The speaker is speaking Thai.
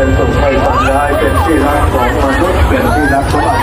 เป็นสุขใจสัญญาเป็นที่รักของมนุษย์เป็นที่รักของ